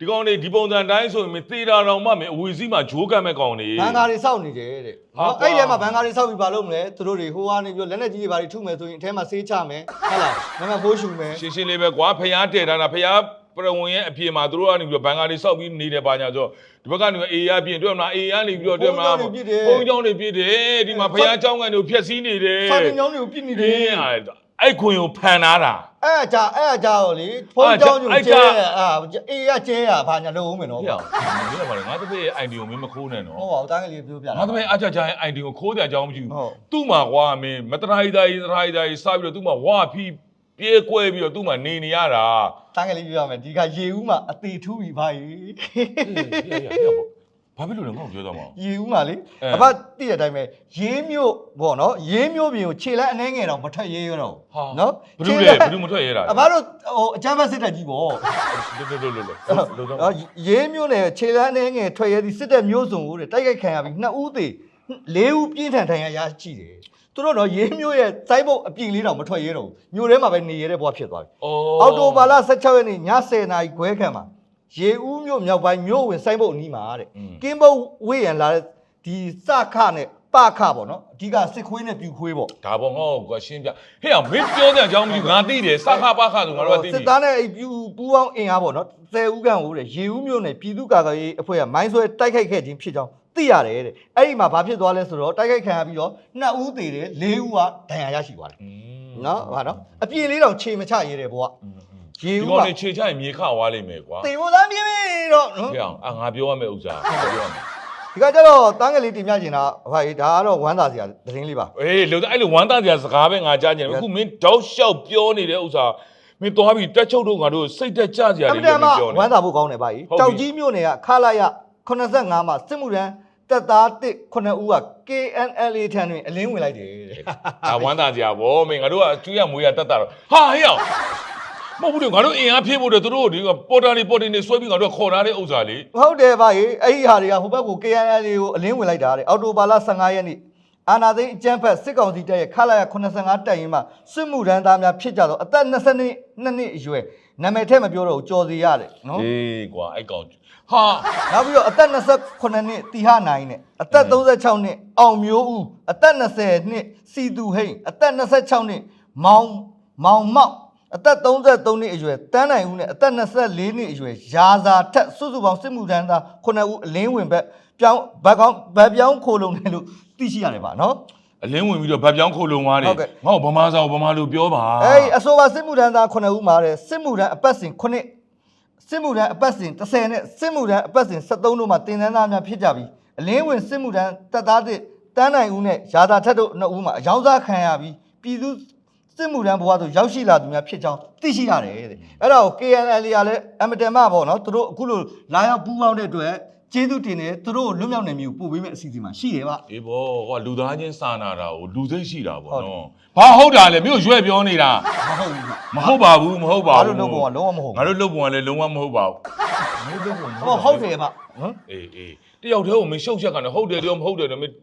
ဒီကောင်တွေဒီပုံစံတိုင်းဆိုရင်မင်းသေတာတော့မှမင်းအဝေစီးမှာဂျိုးကတ်မဲ့ကောင်တွေ ဘန်ကာတွေစောက်နေတယ်တဲ့ ဟာ နော် ကွာ အဲ့ဒီထဲမှာဘန်ကာတွေစောက်ပြီးဘာလုပ်မလဲသူတို့တွေဟိုကနေပြီးတော့လက်နဲ့ကြီးတွေဘာတွေထုမယ်ဆိုရင်အထဲမှာဆေးချမယ်ဟုတ်လားနမဖိုးရှူမယ် ရှင်းရှင်းလေးပဲကွာဖျားတည်ထားတာဖျားပရဝင်ရဲ့အပြင်မှာသူတို့ကနေပြီးတော့ဘန်ကာတွေစောက်ပြီးနေတယ်ပါညာဆိုတော့ဒီဘက်ကနေအေးရပြင်တွေ့မလားအေးရနေပြီးတော့တွေ့မလား ဘုန်းကြီး ဘု ကျော န်း င်းတွေ ကြီး ပြည့်တယ် တွေပြည့်တယ်ဒီမှာဖျားเจ้าကန်တွေကိုဖျက်ဆီးနေတယ် စာတင်ကြောင်းတွေကိုပြစ်နေ ဒီ တယ် အဲ့ခွင်ကိုဖန်ထားတာ အဲ့အကြအဲ့အကြရောလေဖုန်းကြောင်းကိုကျဲအာအေးရကျဲရဘာညာလုပ်ဦးမယ်နော်ဟေ့မင်းကဘာလဲငါတပည့်ရဲ့ ID ကိုမင်းမခိုးနဲ့နော်ဟုတ်ပါဘူးတားငယ်လေးပြောပြတာ ငါတပည့်အကြကြရဲ့ ID ကိုခိုးတဲ့အကြောင်းမရှိဟုတ်ဘူးသူ့မှာကွာမင်းမတရာဟီသားကြီးတရာဟီသားကြီးစပြီးတော့သူ့မှာဝါဖီးပြေးကွဲပြီးတော့သူ့မှာနေနေရတာတားငယ်လေးပြောရမယ်ဒီကရေဦးမှာအသေးထူးပြီဘာကြီးဟေ့ဟေ့ဟေ့ ဘာဖြစ်လို့လဲငါ့ကိုပြောတော့မအောင် ရေဦးမှာလေအဲ အဖတည့်တဲ့အတိုင်းပဲရေးမျိုးပေါ့နော်ရေးမျိုးပြင်ကိုခြေလက်အနှဲငယ်တော့မထွက်ရေးရတော့ဘူးနော်ဘယ်သူလဲဘယ်သူမထွက်ရတာအဖတို့ဟိုအချမ်းဘတ်စစ်တပ်ကြီးပေါ့လို့လို့လို့လို့လို့နော်ရေးမျိုးနဲ့ခြေလက်အနှဲငယ်ထွက်ရေးဒီစစ်တပ်မျိုးစုံကိုတဲ့တိုက်ခိုက်ခံရပြီးနှစ်ဦးသေးလေးဦးပြင်းထန်ထန်ရရရှိတယ်သူတို့တော့ရေးမျိုးရဲ့စိုင်းဘုတ်အပြင်လေးတော့မထွက်ရဲတော့ဘူးမျိုးထဲမှာပဲနေရတဲ့ဘဝဖြစ်သွားပြီအော်တိုဘာလ16ရက်နေ့ည10:00နာရီခွဲခန့်မှာ ရေဦးမြို့မြောက်ပိုင်းမြို့ဝင်စိုင်းဘုတ်အနီးမှာတဲ့ကင်းဘုတ်ဝေးရန်လာတဲ့ဒီစခနဲ့ပခပေါ့နော်အဓိကစစ်ခွေးနဲ့ပြူခွေးပေါ့ဒါပေါ့ငါ့ကိုကရှင်းပြဟေ့အောင်မင်းပြောတဲ့အကြောင်းမရှိဘူးငါသိတယ်စခပါခဆိုငါတို့ကသိပြီစစ်သားနဲ့အဲ့ပြူပူးပေါင်းအင်အားပေါ့နော်10ဦးခန့်ကိုတဲ့ရေဦးမြို့နယ်ပြည်သူ့ကာကွယ်ရေးအဖွဲ့ကမိုင်းဆွဲတိုက်ခိုက်ခဲ့ခြင်းဖြစ်ကြောင်းသိရတယ်တဲ့အဲ့ဒီမှာဘာဖြစ်သွားလဲဆိုတော့တိုက်ခိုက်ခံရပြီးတော့2ဦးသေတယ်4ဦးကဒဏ်ရာရရှိသွားတယ်နော်ဟာနော်အပြင်လေးတော့ခြေမချရဲတယ်ဘွား ရေဒီဦးကောင်မှာတွေခြေချရင်မြေခဝါလိမ့်မယ်ကွာတေဖို့သားပြင်းပြီတော့နော်ဟေ့အောင်အာငါပြောရမယ့်ဥစ္စာပြောရမယ်ဒီကကြတော့တန်းကလေးတင်ပြချင်တာဟာကြီးဒါကတော့ဝမ်းသာစရာသတင်းလေးပါအေးလို့အဲ့လိုဝမ်းသားစရာစကားပဲငါကြားကြတယ်အခုမင်းတောက်လျှောက်ပြောနေတဲ့ဥစ္စာမင်းသွားပြီးတက်ချုပ်တို့ငါတို့စိတ်တက်ကြစရာအတွေမှလည်းန်တမ်းပြောမှနေ ဝမ်းသာဖို့ကောင်းတယ်ဗျာကြီးဟုတ်ပြီ ကြောက်ကြီးမြို့နယ်ကခလာရ85မှာစစ်မှုရန်တပ်သားတစ်9ဦးက KNLA ထံတွင်အလင်းဝင်လိုက်တယ်တဲ့ ဒါဝမ်းသာစရာဗောမင်းငါတို့ကအကျွေးရမွေးရတက်တာတော့ဟာဟေ့အောင် မဟုတ်ဘူးလေငါတို့အင်အားဖြည့်ဖို့တဲ့သူတို့ဒီကပေါ်တာတွေပေါ်တင်တွေဆွဲပြီးငါတို့ခေါ်ထားတဲ့ဥစ္စာလေဟုတ်တယ်ဗျာကြီးအဲ့ဒီဟာတွေကဟိုဘက်ကို KNLA ကိုအလင်းဝင်လိုက်တာတဲ့အော်တိုဘာလ15ရက်နေ့အာနာသိန်းအကျန်းဖက်စစ်ကောင်စီတပ်ရဲ့ခလာရ85တပ်ရင်းမှာစစ်မှုရန်သားများဖြစ်ကြတော့အသက်22နှစ်အရွယ်နာမည်ထည့်မပြောတော့ဘူးကြော်စီရတယ်နော်အေးကွာအဲ့ကောင်ဟာနောက်ပြီးတော့အသက်28နှစ်တီဟနိုင်နဲ့အသက်36နှစ်အောင်မျိုးဦးအသက်20နှစ်စီသူဟိန်အသက်26နှစ်မောင်မောင်မောက် အသက်33နှစ်အရွယ်တန်းနိုင်ဦးနဲ့အသက်24နှစ်အရွယ်ရာဇာထက်စုစုပေါင်းစစ်မှုထမ်းသား9ဦးအလင်းဝင်ဘက်ပြောင်းဘက်ကောင်းဘက်ပြောင်းခိုလုံတယ်လို့သိရှိရတယ်ပါနော်အလင်းဝင်ပြီးတော့ဗတ်ပြောင်းခိုလုံသွားတယ်ဟုတ်ကဲ့ငါ့ကိုဗမာစာကိုဗမာလိုပြောပါအဲ့ဒီအဆိုပါစစ်မှုထမ်းသား9ဦးမှာတဲ့စစ်မှုထမ်းအပတ်စဉ်9စစ်မှုထမ်းအပတ်စဉ်30နဲ့စစ်မှုထမ်းအပတ်စဉ်73တို့မှာတင်တန်းသားများဖြစ်ကြပြီးအလင်းဝင်စစ်မှုထမ်းတပ်သားတစ်တန်းနိုင်ဦးနဲ့ရာသာထက်တို့နှစ်ဦးမှာအယောင်စားခံရပြီးပြည်သူ စစ်မှုထမ်းဘဝသို့ရောက်ရှိလာသူများဖြစ်ကြောင်းသိရှိရတယ်တဲ့အဲ့ဒါကို KNL ကလည်းအမတန်မှပေါ့နော်သူတို့အခုလိုလာရောက်ပူးပေါင်းတဲ့အတွက်ကျေးဇူးတင်တယ်သူတို့ကိုလွတ်မြောက်နိုင်မျိုးပို့ပေးမယ့်အစီအစဉ်မှာရှိတယ်ဗျ အေးဘောကွာလူသားချင်းစာနာတာကိုလူစိတ်ရှိတာပေါ့ဟုတ်တယ် နော်ဘာဟုတ်တာလဲမြို့ရွှဲပြောနေတာမဟုတ်ဘူးဗျမဟုတ်ပါဘူးမဟုတ်ပါဘာဘူးလို့လုပ်ပုံကလုံးဝမဟုတ်ငါတို့လုပ်ပုံကလည်းလုံးဝမဟုတ်ပါဘူးငါတို့လုပ်ပုံဘူးဟောဟုတ်တယ်ဗျနော်အေးအေးတယောက်တည်းကိုမင်းရှုပ်ချက်ကနေဟုတ်တယ်တယောက်မဟုတ်တယ်တော့မင်း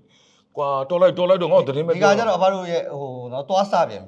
ကွာတော်လိုက်တော်လိုက်တော့ငါ့ကိုသတင်းမဒီကပြောကျတော့အဘတို့ရဲ့ဟိုနော်သွားစပြန်